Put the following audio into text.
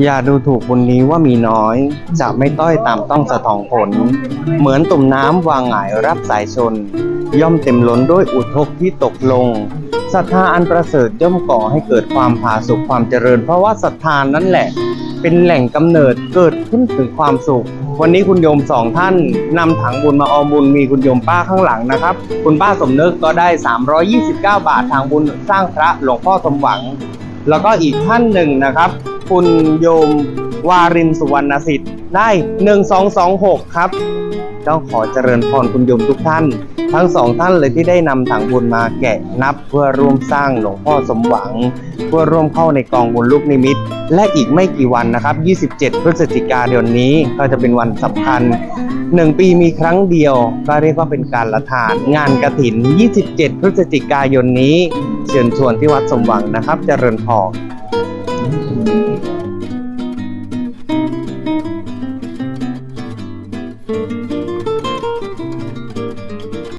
อย่าดูถูกบุญนี้ว่ามีน้อย จะไม่ต้อยตามต้องสะทองผล เหมือนตุ่มน้ำวางหงายรับสายชน ย่อมเต็มล้นด้วยอุทกที่ตกลงศรัทธาอันประเสริฐย่อมก่อให้เกิดความผาสุกความเจริญ เพราะว่าศรัทธานั่นแหละ เป็นแหล่งกำเนิดเกิดขึ้นถึงความสุข วันนี้คุณโยมสองท่านนำถังบุญมาออมบุญมีคุณโยมป้าข้างหลังนะครับ คุณป้าสมนึกก็ได้ 329 บาททางบุญสร้างพระหลวงพ่อสมหวัง แล้วก็อีกท่านหนึ่งนะครับ คุณโยมวารินสุวรรณสิทธิ์ได้ 1226 ครับ ต้องขอเจริญพรคุณโยมทุกท่าน ทั้งสองท่านเลยที่ได้นำถังบุญมาแกะนับ เพื่อร่วมสร้างหลวงพ่อสมหวัง เพื่อร่วมเข้าในกองบุญลูกนิมิต และอีกไม่กี่วันนะครับ 27 พฤศจิกายนนี้ก็จะเป็นวันสำคัญ 1 ปีมีครั้งเดียว ก็เรียกว่าเป็นการละทาน งานกระถิน 27 พฤศจิกายนนี้ เชิญชวนที่วัดสมหวังนะครับ เจริญพร Thank you.